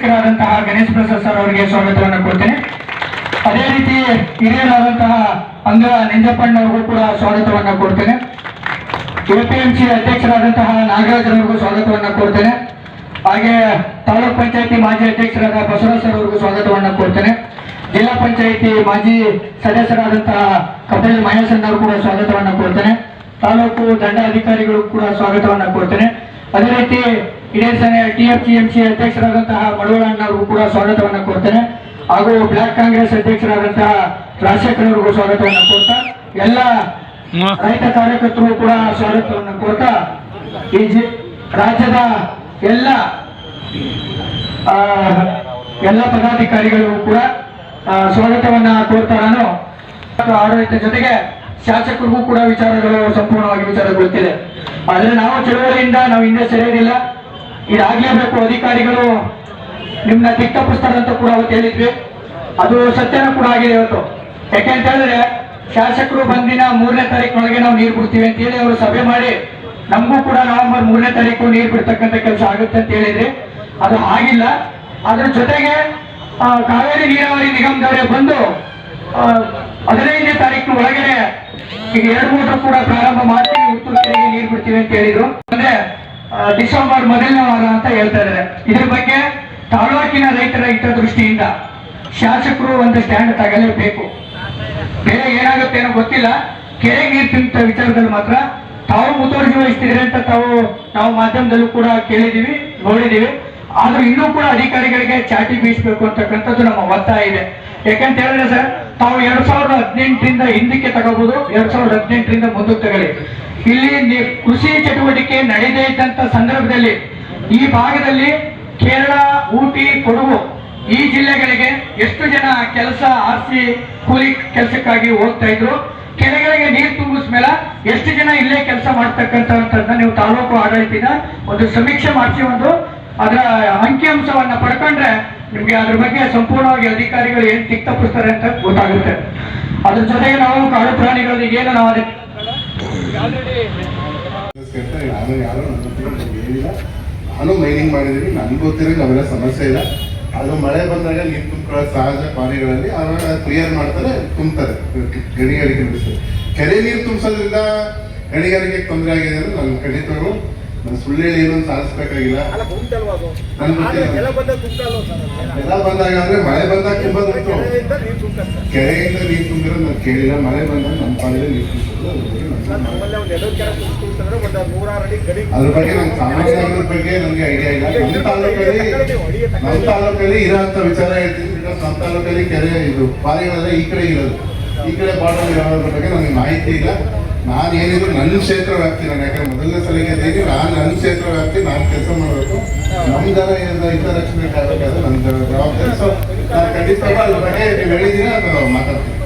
ಶಾಸಕರಾದಂತಹ Ganesh Prasad sir ಅವರಿಗೆ ಸ್ವಾಗತವನ್ನು ಕೊಡ್ತೇನೆ. ಅದೇ ರೀತಿ ಹಿರಿಯರಾದಂತಹ ಅಂಗ ನಿಂಜಪ್ಪಣ್ಣವ್ರಿಗೂ ಕೂಡ ಸ್ವಾಗತವನ್ನು ಕೊಡ್ತೇನೆ. ಎಪಿಎಂಸಿ ಅಧ್ಯಕ್ಷರಾದಂತಹ ನಾಗರಾಜರವರಿಗೂ ಸ್ವಾಗತವನ್ನ ಕೊಡ್ತೇನೆ. ಹಾಗೆ ತಾಲೂಕ್ ಪಂಚಾಯತಿ ಮಾಜಿ ಅಧ್ಯಕ್ಷರಾದ ಬಸವರಾಜ್ ಸರ್ ಅವರಿಗೂ ಸ್ವಾಗತವನ್ನ ಕೊಡ್ತೇನೆ. ಜಿಲ್ಲಾ ಪಂಚಾಯತಿ ಮಾಜಿ ಸದಸ್ಯರಾದಂತಹ ಕಪಿಲ್ ಮಹೇಶನ್ ಅವರು ಕೂಡ ಸ್ವಾಗತವನ್ನ ಕೊಡ್ತೇನೆ. ತಾಲೂಕು ದಂಡಾಧಿಕಾರಿಗಳು ಕೂಡ ಸ್ವಾಗತವನ್ನ ಕೊಡ್ತೇನೆ. ಅದೇ ರೀತಿ ಇದೇ ಸರಿ T F C M C ಅಧ್ಯಕ್ಷರಾದಂತಹ Malavalla ಅವ್ರಿಗೂ ಕೂಡ ಸ್ವಾಗತವನ್ನು ಕೊಡ್ತೇನೆ. ಹಾಗೂ ಬ್ಲಾಕ್ ಕಾಂಗ್ರೆಸ್ ಅಧ್ಯಕ್ಷರಾದಂತಹ ರಾಜಶೇಖರ್ ಸ್ವಾಗತವನ್ನು ಕೊಡ್ತಾ, ಎಲ್ಲ ರೈತ ಕಾರ್ಯಕರ್ತರು ಕೂಡ ಸ್ವಾಗತವನ್ನು ಕೊಡ್ತಾ, ಈ ಜಿ ರಾಜ್ಯದ ಎಲ್ಲ ಎಲ್ಲ ಪದಾಧಿಕಾರಿಗಳಿಗೂ ಕೂಡ ಸ್ವಾಗತವನ್ನ ಕೋರ್ತಾ ನಾನು. ಆಡಳಿತ ಜೊತೆಗೆ ಶಾಸಕರಿಗೂ ಕೂಡ ವಿಚಾರಗಳು ಸಂಪೂರ್ಣವಾಗಿ ವಿಚಾರಗೊಳ್ತಿದೆ ಆದರೆ ಆದ್ರೆ ನಾವು ಚಳುವಳಿಯಿಂದ ನಾವು ಹಿಂದೆ ಸರಿಯೋದಿಲ್ಲ ಇದಾಗ್ಲೇಬೇಕು ಅಧಿಕಾರಿಗಳು. ನಿಮ್ಮನ್ನ ತಿಕ್ಕ ಅಂತ ಕೂಡ ಅವತ್ತು ಹೇಳಿದ್ವಿ. ಅದು ಸತ್ಯನೂ ಕೂಡ ಆಗಿದೆ ಇವತ್ತು. ಯಾಕೆಂತ ಹೇಳಿದ್ರೆ, ಶಾಸಕರು ಬಂದಿನ ಮೂರನೇ ತಾರೀಕಿನೊಳಗೆ ನಾವು ನೀರು ಬಿಡ್ತೀವಿ ಅಂತ ಹೇಳಿ ಅವರು ಸಭೆ ಮಾಡಿ, ನಮಗೂ ಕೂಡ ನವೆಂಬರ್ ಮೂರನೇ ತಾರೀಕು ನೀರು ಬಿಡ್ತಕ್ಕಂಥ ಕೆಲಸ ಆಗುತ್ತೆ ಅಂತ ಹೇಳಿದ್ರಿ. ಅದು ಆಗಿಲ್ಲ. ಅದ್ರ ಜೊತೆಗೆ ಕಾವೇರಿ ನೀರಾವರಿ ನಿಗಮದವರೇ ಬಂದು ಹದಿನೈದನೇ ತಾರೀಕು ಒಳಗಡೆ ಈಗ ಎರಡು ಮೂರು ಕೂಡ ಪ್ರಾರಂಭ ಮಾಡಿ ಉತ್ತರ ನೀರು ಬಿಡ್ತೀವಿ ಅಂತ ಹೇಳಿದ್ರು. ಅಂದ್ರೆ ಡಿಸೆಂಬರ್ ಮೊದಲನೇ ವಾರ ಅಂತ ಹೇಳ್ತಾ ಇದ್ದಾರೆ. ಇದ್ರ ಬಗ್ಗೆ ತಾಲೂಕಿನ ರೈತರ ಹಿತದೃಷ್ಟಿಯಿಂದ ಶಾಸಕರು ಒಂದು ಸ್ಟ್ಯಾಂಡ್ ತಗಲೇಬೇಕು. ಬೇರೆ ಏನಾಗುತ್ತೆ ಏನೋ ಗೊತ್ತಿಲ್ಲ. ಕೆರೆ ನೀರು ತಿಂತ ವಿಚಾರದಲ್ಲಿ ಮಾತ್ರ ತಾವು ಮುತುವರ್ಜಿ ವಹಿಸ್ತಿದ್ರೆ ಅಂತ ತಾವು ನಾವು ಮಾಧ್ಯಮದಲ್ಲೂ ಕೂಡ ಕೇಳಿದೀವಿ ನೋಡಿದೀವಿ ಆದ್ರೂ ಇನ್ನೂ ಕೂಡ ಅಧಿಕಾರಿಗಳಿಗೆ ಚಾಟಿ ಬೀಸಬೇಕು ಅಂತಕ್ಕಂಥದ್ದು ನಮ್ಮ ಒತ್ತಾಯ ಇದೆ. ಯಾಕಂತ ಹೇಳಿದ್ರೆ ಸರ್, ತಾವು ಎರಡ್ ಸಾವಿರದ ಹದಿನೆಂಟರಿಂದ ಹಿಂದಕ್ಕೆ ತಗೋಬಹುದು ಎರಡ್ ಸಾವಿರದ ಹದಿನೆಂಟರಿಂದ ಮುಂದಕ್ಕೆ ತಗೊಳ್ಳಿ. ಇಲ್ಲಿ ಕೃಷಿ ಚಟುವಟಿಕೆ ನಡೆದೇ ಇದ್ದಂತ ಸಂದರ್ಭದಲ್ಲಿ ಈ ಭಾಗದಲ್ಲಿ ಕೇರಳ, ಊಟಿ, ಕೊಡಗು ಈ ಜಿಲ್ಲೆಗಳಿಗೆ ಎಷ್ಟು ಜನ ಕೆಲಸ ಆರಿಸಿ ಕೂಲಿ ಕೆಲಸಕ್ಕಾಗಿ ಹೋಗ್ತಾ ಇದ್ರು? ಕೆರೆಗಳಿಗೆ ನೀರು ತುಂಬಿಸ್ಮೇಲೆ ಎಷ್ಟು ಜನ ಇಲ್ಲೇ ಕೆಲಸ ಮಾಡ್ತಕ್ಕಂಥದ್ದನ್ನ ನೀವು ತಾಲೂಕು ಆಡಳಿತದ ಒಂದು ಸಮೀಕ್ಷೆ ಮಾಡಿಸಿ ಒಂದು ಅದರ ಅಂಕಿಅಂಶವನ್ನ ಪಡ್ಕೊಂಡ್ರೆ ನಿಮ್ಗೆ ಅದ್ರ ಬಗ್ಗೆ ಸಂಪೂರ್ಣವಾಗಿ ಅಧಿಕಾರಿಗಳು ಏನ್ ತಿಕ್ತಪ್ಪಿಸ್ತಾರೆ ಅಂತ ಗೊತ್ತಾಗುತ್ತೆ. ಅದ್ರ ಜೊತೆಗೆ ನಾವು ಕಾಡು ಪ್ರಾಣಿಗಳಿಗೆ ಏನು ನಾವು ನಾನು ನಾನು ಮೈನಿಂಗ್ ಮಾಡಿದೀನಿ, ನನ್ಗೆ ಗೊತ್ತಿರೋ ಅವೆಲ್ಲ ಸಮಸ್ಯೆ ಇಲ್ಲ. ಅದು ಮಳೆ ಬಂದಾಗ ನೀರು ತುಂಬಿಕೊಳ್ಳೋ ಸಹಜ ಪಾನಿಗಳಲ್ಲಿ ಆವಾಗ ಕ್ಲಿಯರ್ ಮಾಡ್ತಾರೆ, ತುಂಬ್ತಾರೆ. ಗಣಿಗಾರಿಕೆ ಕೆರೆ ನೀರು ತುಂಬಿಸೋದ್ರಿಂದ ಗಣಿಗಾರಿಕೆಗೆ ತೊಂದರೆ ಆಗಿದೆ ಅಂದ್ರೆ ನನ್ನ ಖಂಡಿತವಾಗ್ಲೂ ನಾನು ಸುಳ್ಳು ಹೇಳಿ ಏನೋ ಸಾಧಿಸ್ಬೇಕಾಗಿಲ್ಲ. ಎಲ್ಲ ಬಂದಾಗ ಅಂದ್ರೆ ಮಳೆ ಬಂದಾಗ ತುಂಬಾ ಉಂಟು ಕೆರೆಯಿಂದ ನೀರು ತುಂಬಿರೋದು ನಾನು ಕೇಳಿಲ್ಲ. ಮಳೆ ಬಂದಾಗ ನಮ್ಮ ಪಾಲಿಗೆ ನೀರು ತುಂಬಿಸೋದು ಅದ್ರ ಬಗ್ಗೆ ಗಡಿ ಅದ್ರ ಬಗ್ಗೆ ನನಗೆ ಐಡಿಯಾ ಇಲ್ಲ. ನಮ್ಮ ತಾಲೂಕಲ್ಲಿ ನಮ್ಮ ತಾಲೂಕಲ್ಲಿ ಇರೋಂಥ ವಿಚಾರ ಹೇಳ್ತೀನಿ ನಮ್ಮ ತಾಲೂಕಲ್ಲಿ ಕೆರೆ ಇದು ಪಾರಿಗಳೆಲ್ಲ ಈ ಕಡೆ ಇರೋದು. ಈ ಕಡೆ ಪಾಠದಲ್ಲಿ ಇರೋದ್ರ ಬಗ್ಗೆ ನನಗೆ ಮಾಹಿತಿ ಇಲ್ಲ. ನಾನು ಏನಿದ್ರು ನನ್ನ ಕ್ಷೇತ್ರ ವ್ಯಾಪ್ತಿ ನಾನು ಯಾಕಂದ್ರೆ ಮೊದಲನೇ ಸಲಿಗೆ ಇದ್ದೀನಿ ನಾನು ನನ್ನ ಕ್ಷೇತ್ರ ವ್ಯಾಪ್ತಿ ನಾನು ಕೆಲಸ ಮಾಡಬೇಕು. ನಮ್ಮ ಜನ ಏನಿದೆ ಹಿತರಕ್ಷಣೆ ಅದು ನನ್ನ ಜವಾಬ್ದಾರಿ. ಸೊ ನಾನು ಖಂಡಿತವಾಗಿ ಅದ್ರ ಬಗ್ಗೆ ನೀವು ಹೇಳಿದ್ದೀನಿ ಅದು ಮಾತಾಡ್ತೀನಿ